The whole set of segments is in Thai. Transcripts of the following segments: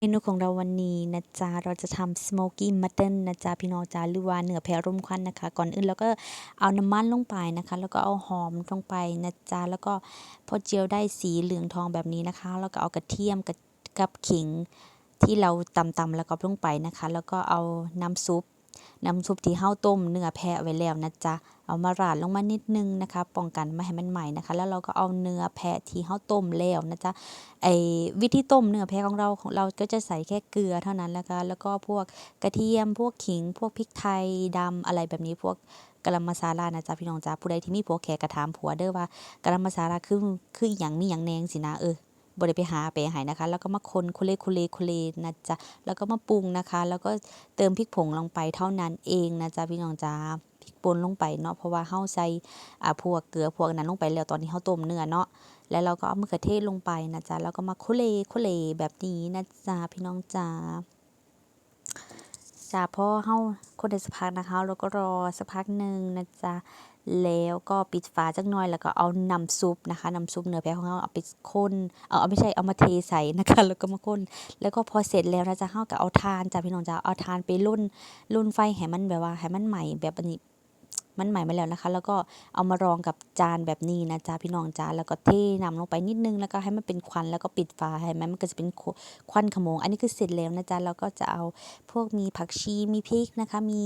เมนูของเราวันนี้นะจ๊ะเราจะทำสโมกี้มัตเตนะจ๊ะพี่น้องจ๊ะหรือว่าเนื้อแพร่มควันนะคะ ก่อนอื่นเราก็เอาน้ำมันลงไปนะคะ แล้วก็เอาหอมลงไปนะจ๊ะแล้วก็พอเจียวได้สีเหลืองทองแบบนี้นะคะ แล้วก็เอากระเทียมกับกับขิงที่เราตำๆแล้วก็ลงไปนะคะ แล้วก็เอาน้ำซุป น้ำซุปที่เฮาต้มเนื้อแพะไว้แล้วนะจ๊ะ เอามาราดลงมานิดนึงนะคะ ป้องกันไม่ให้มันไหม้นะคะ แล้วเราก็เอาเนื้อแพะที่เฮาต้มแล้วนะจ๊ะ ไอ้วิธีต้มเนื้อแพะของเราของเราก็จะใส่แค่เกลือเท่านั้นแล้วก็แล้วก็พวกกระเทียม พวกขิง พวกพริกไทยดำอะไรแบบนี้พวกกะละมัสาลานะจ๊ะพี่น้องจ๊ะผู้ใดที่มีผัวแขกก็ถามผัวเด้อว่ากะละมัสาลาคือคืออิหยังมีหยังแนงสินะเออ บริไปหาไปให้นะคะ แล้วก็มาคนคุเลคุเลคุเลนะจ๊ะแล้วก็มาปรุงนะคะ แล้วก็เติมพริกผงลงไปเท่านั้นเองนะจ๊ะพี่น้องจ๊ะพริกป่นลงไปเนาะเพราะว่าเฮาใส่อ่าพวกเกลือพวกนั้นลงไปแล้วตอนนี้เฮาต้มเนื้อเนาะแล้วเราก็เอามะเขือเทศลงไปนะจ๊ะแล้วก็มาคุเลคุเลแบบนี้นะจ๊ะพี่น้องจ๊ะ จ้ะพอเฮาคนได้สักพักนะคะเราก็รอสักพักหนึ่งนะจ๊ะแล้วก็ปิดฝาจักหน่อยแล้วก็เอาน้ำซุปนะคะน้ำซุปเนื้อแพะของเราเอาไปคนเอาเอาไม่ใช่เอามาเทใส่นะคะแล้วก็มาคนแล้วก็พอเสร็จแล้วนะจ๊ะเฮาก็เอาทานจ้ะพี่น้องจ้ะเอาทานไปรุ่นรุ่นไฟให้มันแบบว่าให้มันใหม่แบบอันนี้ มันใหม่มาแล้วนะคะ แล้วก็เอามารองกับจานแบบนี้นะจ๊ะพี่น้องจ๊ะแล้วก็เทน้ำลงไปนิดนึงแล้วก็ให้มันเป็นควันแล้วก็ปิดฝาให้มันมันก็จะเป็นควันขโมง อันนี้คือเสร็จแล้วนะจ๊ะแล้วก็จะเอาพวกมีผักชีมีพริกนะคะ มี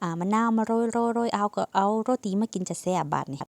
อ่ามะนาวมาโรยโรยโรยเอาก็เอาโรตีมากินจะแซ่บบาดนี่